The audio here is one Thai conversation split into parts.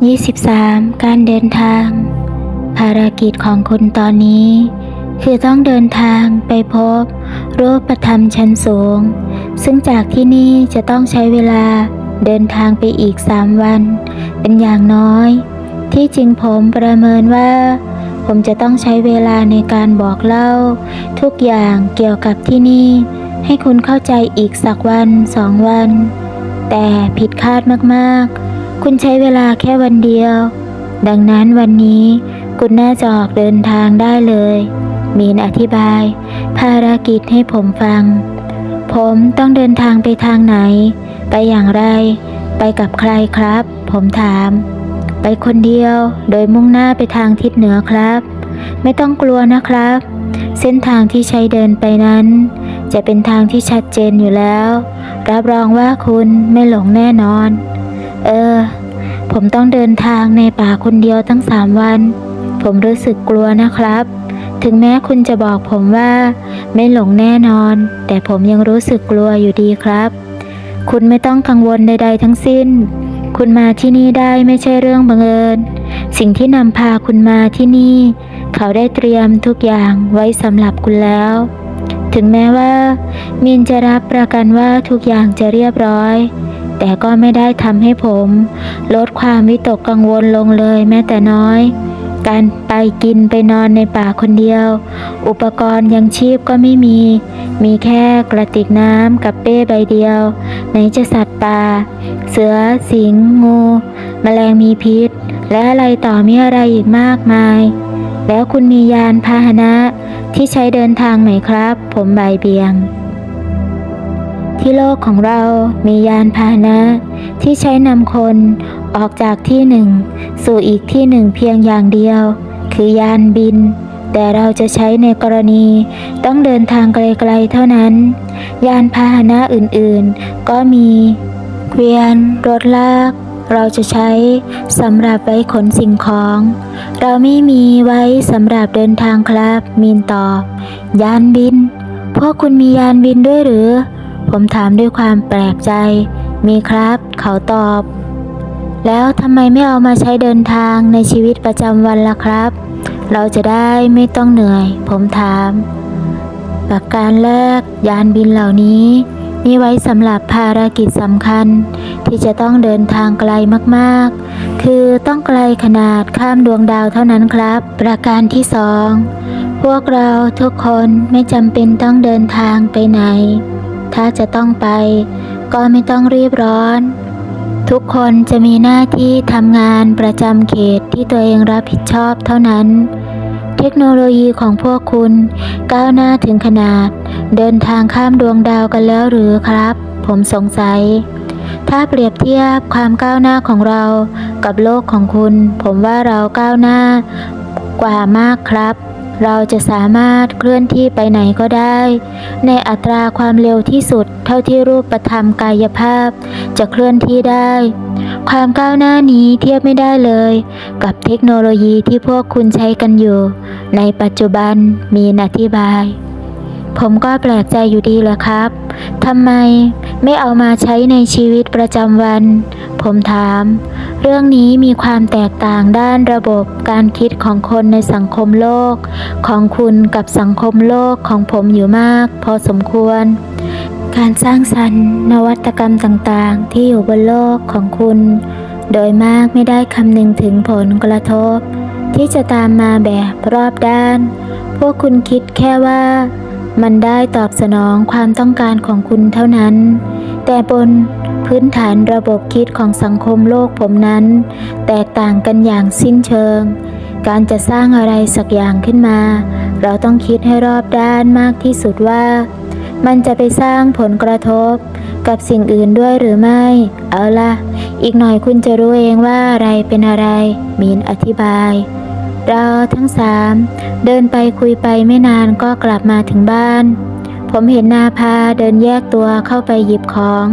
23 การเดินทาง ภารกิจของคุณตอนนี้ คือต้องเดินทางไปพบ รูปธรรมชั้นสูง ซึ่งจากที่นี่จะต้องใช้เวลาเดินทางไปอีก3วัน เป็นอย่างน้อย ที่จริงผมประเมินว่า ผมจะต้องใช้เวลาในการบอกเล่า ทุกอย่างเกี่ยวกับที่นี่ ให้คุณเข้าใจอีกสักวันสองวัน แต่ผิดคาดมากๆ คุณใช้เวลาแค่วันเดียว ดังนั้นวันนี้คุณน่าจะออกเดินทางได้เลย มีนอธิบาย ภารกิจให้ผมฟัง ผมต้องเดินทางไปทางไหน ไปอย่างไร ไปกับใครครับ ผมถาม ไปคนเดียวโดยมุ่งหน้าไปทางทิศเหนือครับ ไม่ต้องกลัวนะครับ เส้นทางที่ใช้เดินไปนั้น จะเป็นทางที่ชัดเจนอยู่แล้ว รับรองว่าคุณไม่หลงแน่นอน เออ ผมต้องเดินทางในป่าคนเดียวตั้งสามวัน ผมรู้สึกกลัวนะครับ ถึงแม้คุณจะบอกผมว่า ไม่หลงแน่นอน แต่ผมยังรู้สึกกลัวอยู่ดีครับ คุณไม่ต้องกังวลใด ๆ ทั้งสิ้น คุณมาที่นี่ได้ไม่ใช่เรื่องบังเอิญ สิ่งที่นำพาคุณมาที่นี่ เขาได้เตรียมทุกอย่างไว้สำหรับคุณแล้วถึงแม้ว่า มินจะรับประกันว่าทุกอย่างจะเรียบร้อย แต่ก็ไม่ได้ทำให้ผม ลดความวิตกกังวลลงเลยแม้แต่น้อย การไปกินไปนอนในป่าคนเดียว อุปกรณ์ยังชีพก็ไม่มี มีแค่กระติกน้ำกับเป้ใบเดียวไหนจะสัตว์ป่า เสือ สิงห์งู แมลงมีพิษ และอะไรต่อมีอะไรอีกมากมาย แล้วคุณมียานพาหนะที่ใช้เดินทางไหมครับ ผมใบเบียง ที่โลกของเรามียานพาหนะ ที่ใช้นำคนออกจากที่หนึ่ง สู่อีกที่หนึ่งเพียงอย่างเดียว คือยานบิน แต่เราจะใช้ในกรณีต้องเดินทางไกลๆเท่านั้น ยานพาหนะอื่นๆ ก็มีเกวียน รถลาก เราจะใช้สำหรับไว้ขนสิ่งของ เราไม่มีไว้สำหรับเดินทางครับ มีนตอบ ยานบิน พวกคุณมียานบินด้วยหรือ ผมถามด้วยความแปลกใจ มีครับ เขาตอบ แล้วทำไมไม่เอามาใช้เดินทางในชีวิตประจำวันล่ะครับ เราจะได้ไม่ต้องเหนื่อย ผมถามประการแรก ยานบินเหล่านี้มีไว้สำหรับภารกิจสำคัญ ที่จะต้องเดินทางไกลมากๆ คือต้องไกลขนาดข้ามดวงดาวเท่านั้นครับ ประการที่สองพวกเราทุกคนไม่จำเป็นต้องเดินทางไปไหน ถ้าจะต้องไป ก็ไม่ต้องรีบร้อน ทุกคนจะมีหน้าที่ทำงานประจำเขตที่ตัวเองรับผิดชอบเท่านั้น เทคโนโลยีของพวกคุณ ก้าวหน้าถึงขนาด เดินทางข้ามดวงดาวกันแล้วหรือครับ ผมสงสัย ถ้าเปรียบเทียบความก้าวหน้าของเรากับโลกของคุณ ผมว่าเราก้าวหน้ากว่ามากครับ เราจะสามารถเคลื่อนที่ไปไหนก็ได้ ในอัตราความเร็วที่สุดเท่าที่รูปธรรมกายภาพ จะเคลื่อนที่ได้ ความก้าวหน้านี้เทียบไม่ได้เลย กับเทคโนโลยีที่พวกคุณใช้กันอยู่ ในปัจจุบันมีนอธิบาย ผมก็แปลกใจอยู่ดีแหละครับทำไมไม่เอามาใช้ในชีวิตประจำวัน ผมถาม เรื่องนี้มีความแตกต่างด้านระบบการคิดของคนในสังคมโลก ของคุณกับสังคมโลกของผมอยู่มาก พอสมควร การสร้างสรรค์นวัตกรรมต่างๆ ที่อยู่บนโลกของคุณ โดยมากไม่ได้คำนึงถึงผลกระทบ ที่จะตามมาแบบรอบด้าน พวกคุณคิดแค่ว่า มันได้ตอบสนองความต้องการของคุณเท่านั้น แต่บน พื้นฐานระบบคิดของสังคมโลกผมนั้น แตกต่างกันอย่างสิ้นเชิง การจะสร้างอะไรสักอย่างขึ้นมา เราต้องคิดให้รอบด้านมากที่สุดว่า มันจะไปสร้างผลกระทบกับสิ่งอื่นด้วยหรือไม่ เอาล่ะอีกหน่อยคุณจะรู้เองว่าอะไรเป็นอะไร มีนอธิบาย เราทั้งสามเดินไปคุยไปไม่นานก็กลับมาถึงบ้าน ผมเห็นนาพาเดินแยกตัวเข้าไปหยิบของ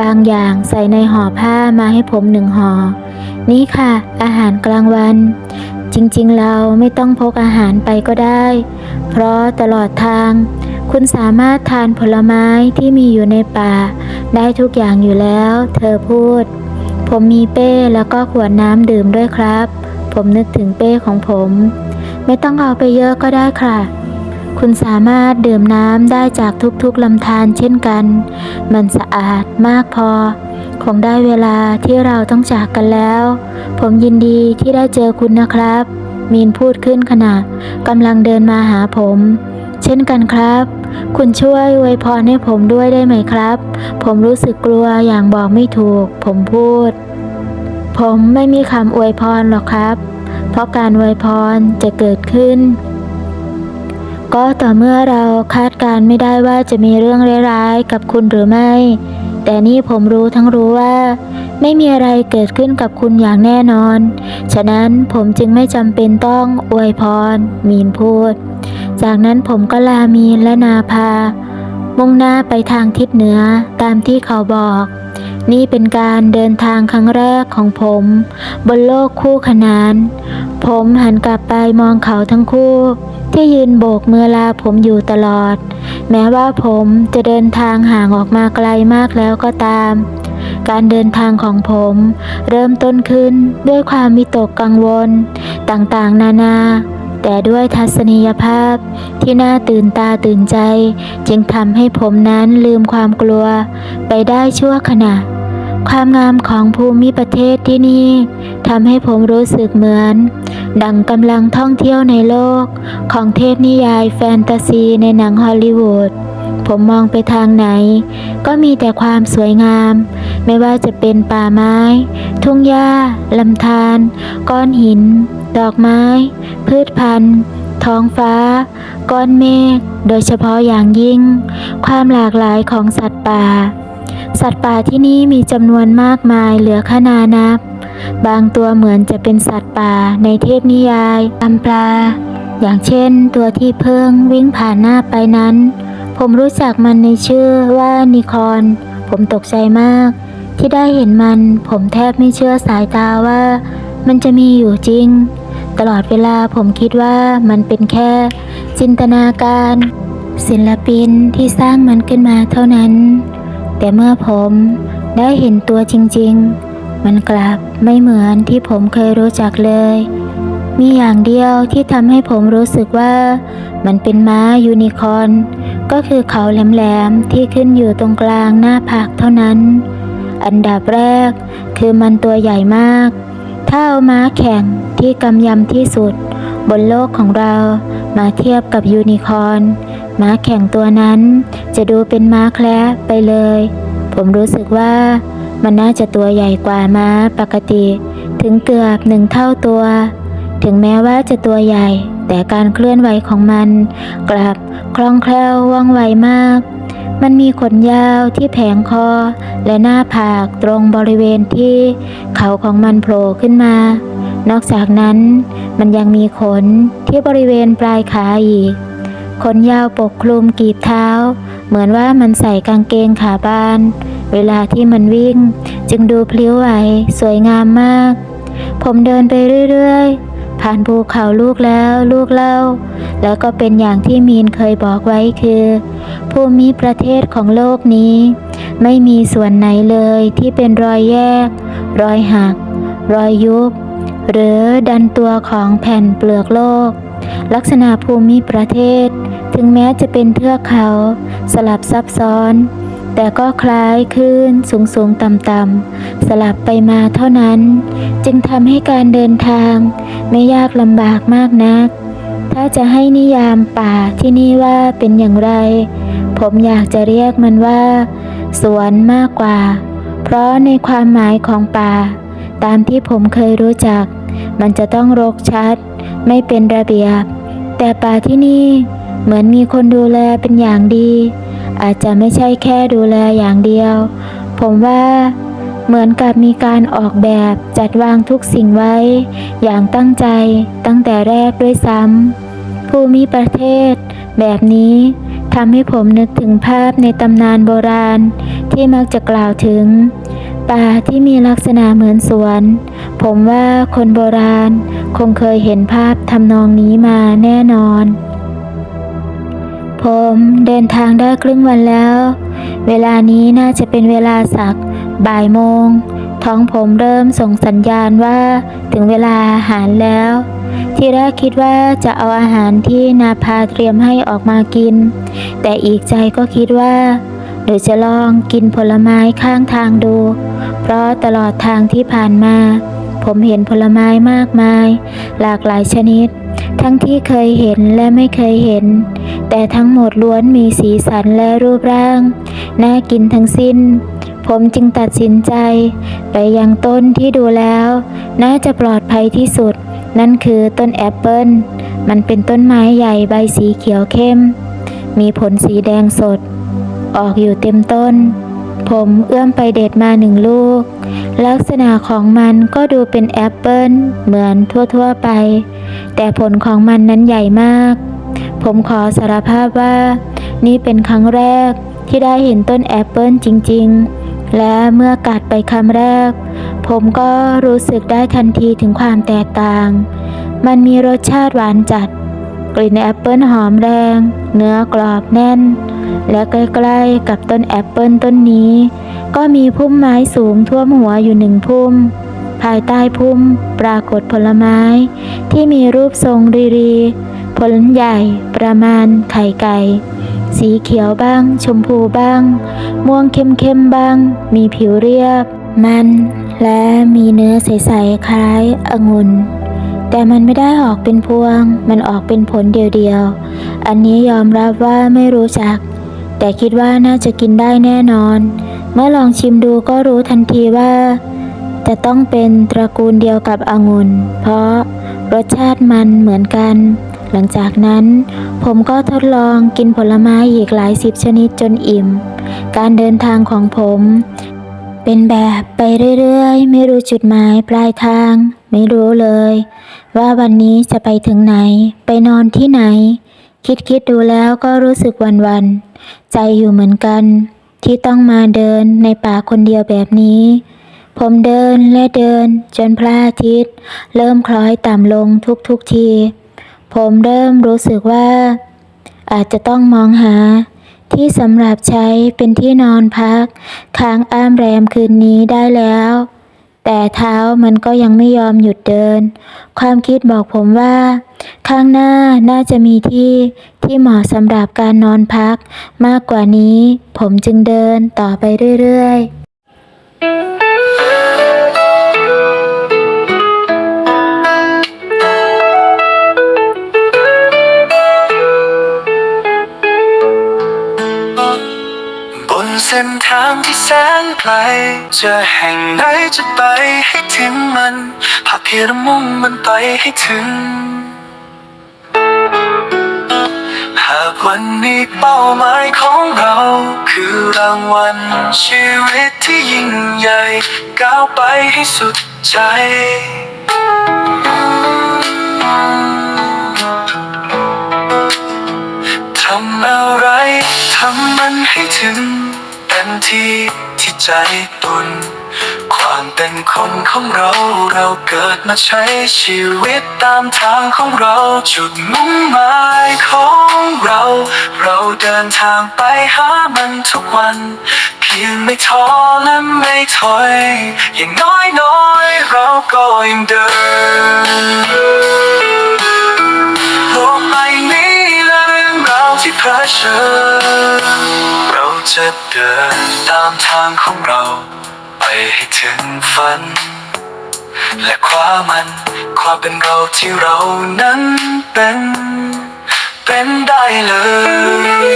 บางอย่างใส่ในห่อผ้ามาให้ผมหนึ่งห่อ นี่ค่ะ อาหารกลางวัน จริงๆเราไม่ต้องพกอาหารไปก็ได้ เพราะตลอดทาง คุณสามารถทานผลไม้ที่มีอยู่ในป่า ได้ทุกอย่างอยู่แล้ว เธอพูดผผมมีเป้แล้วก็ขวดน้ำดื่มด้วยครับ ผมนึกถึงเป้ของผม ไม่ต้องเอาไปเยอะก็ได้ค่ะ คุณสามารถดื่มน้ำได้จากทุกๆลำธารเช่นกัน มันสะอาดมากพอ คงได้เวลาที่เราต้องจากกันแล้ว ผมยินดีที่ได้เจอคุณนะครับ มีนพูดขึ้นขณะกำลังเดินมาหาผม เช่นกันครับ คุณช่วยอวยพรให้ผมด้วยได้ไหมครับ ผมรู้สึกกลัวอย่างบอกไม่ถูก ผมพูด ผมไม่มีคำอวยพรหรอกครับ เพราะการอวยพรจะเกิดขึ้น ก็ต่อเมื่อเราคาดการไม่ได้ว่าจะมีเรื่องร้ายๆกับคุณหรือไม่ แต่นี่ผมรู้ทั้งรู้ว่า ไม่มีอะไรเกิดขึ้นกับคุณอย่างแน่นอน ฉะนั้นผมจึงไม่จำเป็นต้องอวยพร มีนพูด จากนั้นผมก็ลามีนและนาพา มุ่งหน้าไปทางทิศเหนือตามที่เขาบอก นี่เป็นการเดินทางครั้งแรกของผม บนโลกคู่ขนาน ผมหันกลับไปมองเขาทั้งคู่ ที่ยืนโบกมือลาผมอยู่ตลอด แม้ว่าผมจะเดินทางห่างออกมาไกลมากแล้วก็ตาม การเดินทางของผม เริ่มต้นขึ้นด้วยความวิตกกังวล ต่างๆ นานา แต่ด้วยทัศนียภาพที่น่าตื่นตาตื่นใจ จึงทำให้ผมนั้นลืมความกลัว ไปได้ชั่วขณะความงามของภูมิประเทศที่นี่ทำให้ผมรู้สึกเหมือน ดังกำลังท่องเที่ยวในโลก ของเทพนิยายแฟนตาซีในหนังฮอลลีวูดผมมองไปทางไหน ก็มีแต่ความสวยงาม ไม่ว่าจะเป็นป่าไม้ ทุ่งหญ้าลำธารก้อนหิน ดอกไม้ พืชพันธุ์ ท้องฟ้า ก้อนเมฆโดยเฉพาะอย่างยิ่ง ความหลากหลายของสัตว์ป่า สัตว์ป่าที่นี่มีจำนวนมากมายเหลือขนานับ บางตัวเหมือนจะเป็นสัตว์ป่าในเทพนิยายตำปลา อย่างเช่น ตัวที่เพิ่งวิ่งผ่านหน้าไปนั้น ผมรู้จักมันในชื่อว่านิคอน ผมตกใจมาก ที่ได้เห็นมัน ผมแทบไม่เชื่อสายตาว่า มันจะมีอยู่จริง ตลอดเวลาผมคิดว่ามันเป็นแค่ จินตนาการ ศิลปินที่สร้างมันขึ้นมาเท่านั้น แต่เมื่อผมได้เห็นตัวจริงๆ มันกลับไม่เหมือนที่ผมเคยรู้จักเลย มีอย่างเดียวที่ทำให้ผมรู้สึกว่ามันเป็นม้ายูนิคอนก็คือเขาแหลมๆที่ขึ้นอยู่ตรงกลางหน้าผากเท่านั้น อันดับแรกคือมันตัวใหญ่มาก ถ้าเอาม้าแข่งที่กำยำที่สุด บนโลกของเรามาเทียบกับยูนิคอน ม้าแข่งตัวนั้น จะดูเป็นม้าแคระไปเลย ผมรู้สึกว่ามันน่าจะตัวใหญ่กว่าม้าปกติ ถึงเกือบหนึ่งเท่าตัว ถึงแม้ว่าจะตัวใหญ่ แต่การเคลื่อนไหวของมัน กลับคล่องแคล่วว่องไวมาก มันมีขนยาวที่แผงคอ และหน้าผากตรงบริเวณที่เขาของมันโผล่ขึ้นมา นอกจากนั้น มันยังมีขนที่บริเวณปลายขาอีก ขนยาวปกคลุมกีบเท้า เหมือนว่ามันใส่กางเกงขาบาน เวลาที่มันวิ่ง จึงดูพลิ้วไหว สวยงามมาก ผมเดินไปเรื่อยๆ ผ่านภูเขาลูกแล้วลูกเล่า แล้วก็เป็นอย่างที่มีนเคยบอกไว้คือ ภูมิประเทศของโลกนี้ ไม่มีส่วนไหนเลยที่เป็นรอยแยก รอยหัก รอยยุบ หรือดันตัวของแผ่นเปลือกโลก ลักษณะภูมิประเทศ ถึงแม้จะเป็นเทือกเขาสลับซับซ้อน แต่ก็คล้ายคลื่นสูงสูงต่ำต่ำสลับไปมาเท่านั้น จึงทำให้การเดินทางไม่ยากลำบากมากนัก ถ้าจะให้นิยามป่าที่นี่ว่าเป็นอย่างไร ผมอยากจะเรียกมันว่า สวนมากกว่า เพราะในความหมายของป่า ตามที่ผมเคยรู้จัก มันจะต้องรกชัด ไม่เป็นระเบียบ แต่ป่าที่นี่ เหมือนมีคนดูแลเป็นอย่างดี อาจจะไม่ใช่แค่ดูแลอย่างเดียว ผมว่าเหมือนกับมีการออกแบบจัดวางทุกสิ่งไว้ อย่างตั้งใจตั้งแต่แรกด้วยซ้ำภูมิประเทศ แบบนี้ทำให้ผมนึกถึงภาพในตำนานโบราณที่มักจะกล่าวถึง ป่าที่มีลักษณะเหมือนสวน ผมว่าคนโบราณคงเคยเห็นภาพทำนองนี้มาแน่นอน ผมเดินทางได้ครึ่งวันแล้ว เวลานี้น่าจะเป็นเวลาสักบ่ายโมง ท้องผมเริ่มส่งสัญญาณว่าถึงเวลาอาหารแล้ว ที่แรกคิดว่าจะเอาอาหารที่นาพาเตรียมให้ออกมากิน แต่อีกใจก็คิดว่าเดี๋ยวจะลองกินผลไม้ข้างทางดู เพราะตลอดทางที่ผ่านมา ผมเห็นผลไม้มากมาย หลากหลายชนิด ทั้งที่เคยเห็นและไม่เคยเห็น แต่ทั้งหมดล้วนมีสีสันและรูปร่าง น่ากินทั้งสิ้น ผมจึงตัดสินใจ ไปยังต้นที่ดูแล้ว น่าจะปลอดภัยที่สุด นั่นคือต้นแอปเปิลมันเป็นต้นไม้ใหญ่ใบสีเขียวเข้ม มีผลสีแดงสด ออกอยู่เต็มต้น ผมเอื้อมไปเด็ดมาหนึ่งลูก ลักษณะของมันก็ดูเป็นแอปเปิลเหมือนทั่วๆไป แต่ผลของมันนั้นใหญ่มาก ผมขอสารภาพว่า นี่เป็นครั้งแรกที่ได้เห็นต้นแอปเปิลจริง ๆ และเมื่อกัดไปคำแรก ผมก็รู้สึกได้ทันทีถึงความแตกต่าง มันมีรสชาติหวานจัด กลิ่นแอปเปิลหอมแรง เนื้อกรอบแน่น และใกล้ๆกับต้นแอปเปิลต้นนี้ ก็มีพุ่มไม้สูงท่วมหัวอยู่หนึ่งพุ่ม ภายใต้พุ่มปรากฏผลไม้ ที่มีรูปทรงรีรี ผลใหญ่ประมาณไข่ไก่ สีเขียวบ้าง ชมพูบ้าง ม่วงเข้มๆบ้าง มีผิวเรียบ มันและมีเนื้อใสๆคล้ายองุ่นแต่มันไม่ได้ออกเป็นพวง มันออกเป็นผลเดียวๆ อันนี้ยอมรับว่าไม่รู้จัก แต่คิดว่าน่าจะกินได้แน่นอน เมื่อลองชิมดูก็รู้ทันทีว่า จะต้องเป็นตระกูลเดียวกับองุ่น เพราะรสชาติมันเหมือนกัน หลังจากนั้นผมก็ทดลองกินผลไม้อีกหลายสิบชนิดจนอิ่ม การเดินทางของผม เป็นแบบไปเรื่อยๆ ไม่รู้จุดหมายปลายทาง ไม่รู้เลย ว่าวันนี้จะไปถึงไหน ไปนอนที่ไหน คิดคิดๆดูแล้วก็รู้สึกวันวันๆใจอยู่เหมือนกัน ที่ต้องมาเดินในป่าคนเดียวแบบนี้ ผมเดินและเดินจนพระอาทิตย์ เริ่มคล้อยต่ำลงทุกๆที ผมเริ่มรู้สึกว่า อาจจะต้องมองหา ที่สำหรับใช้เป็นที่นอนพัก ค้างอ้ามแรมคืนนี้ได้แล้ว แต่เท้ามันก็ยังไม่ยอมหยุดเดิน ความคิดบอกผมว่า ข้างหน้าน่าจะมีที่ที่เหมาะสำหรับการนอนพัก มากกว่านี้ ผมจึงเดินต่อไปเรื่อย ๆางที่แสนไกลจะแห่งไหนจะไปให้ถึงมันพาเพียรมุ่งมันไปให้ถึง หากวันนี้เป้าหมายของเรา คือรางวัลชีวิตที่ยิ่งใหญ่ก้าวไปให้สุดใจทำอะไรทำมันให้ถึง เต็มที่ที่ใจตุน ความเป็นคนของเราเราเกิดมาใช้ชีวิตตามทางของเราจุดมุ่งหมายของเรา เราเดินทางไปหามันทุกวัน เพียงไม่ท้อและไม่ถอย อย่างน้อยน้อยๆเราก็ยังเดินโลกใบนี้และเรื่องราวที่เผชิญเรา จะเดินตามทางของเรา ไปให้ถึงฝัน และคว้ามันความเป็นเราที่เรานั้นเป็น เป็นได้เลย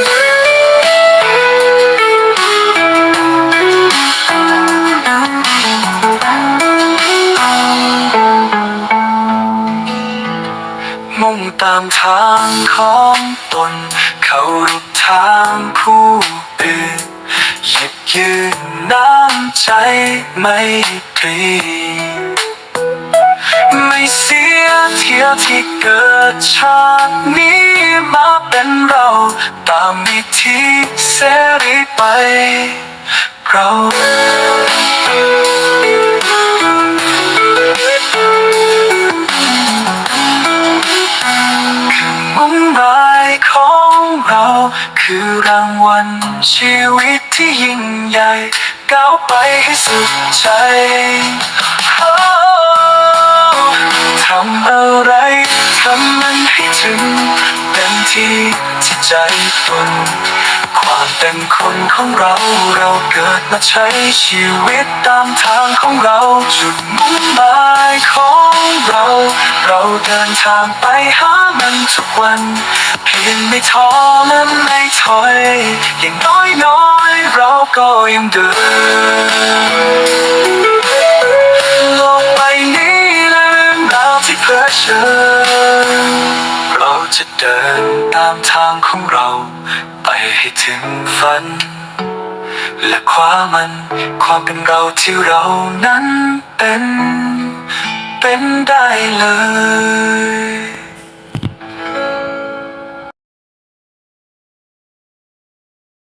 มุ่งตามทางของตน เขารุกทางผู้ ยืนน้ำใจไม่ตรีไม่เสียเที่ยที่เกิดชาตินี้มาเป็นเราตามวิธีเสรีไปเราคือมุ่งหมายของเรา คือรางวัลชีวิตที่ยิ่งใหญ่ก้าวไปให้สุดใจทำอะไรทำมันให้ถึงเป็นที่ที่ใจตน ความเป็นคนของเราเราเกิดมาใช้ชีวิตตามทางของเราจุดมุ่งหมายของเรา เราเดินทางไปหามันทุกวัน เพียงไม่ท้อและไม่ถอย อย่างน้อยน้อยเราก็ยังเดินโลกใบนี้และเรื่องราวที่เผชิญเราจะเดินตามทางของเรา ให้ถึงฝัน และคว้ามัน ความเป็นเราที่เรานั้นเป็น เป็นได้เลย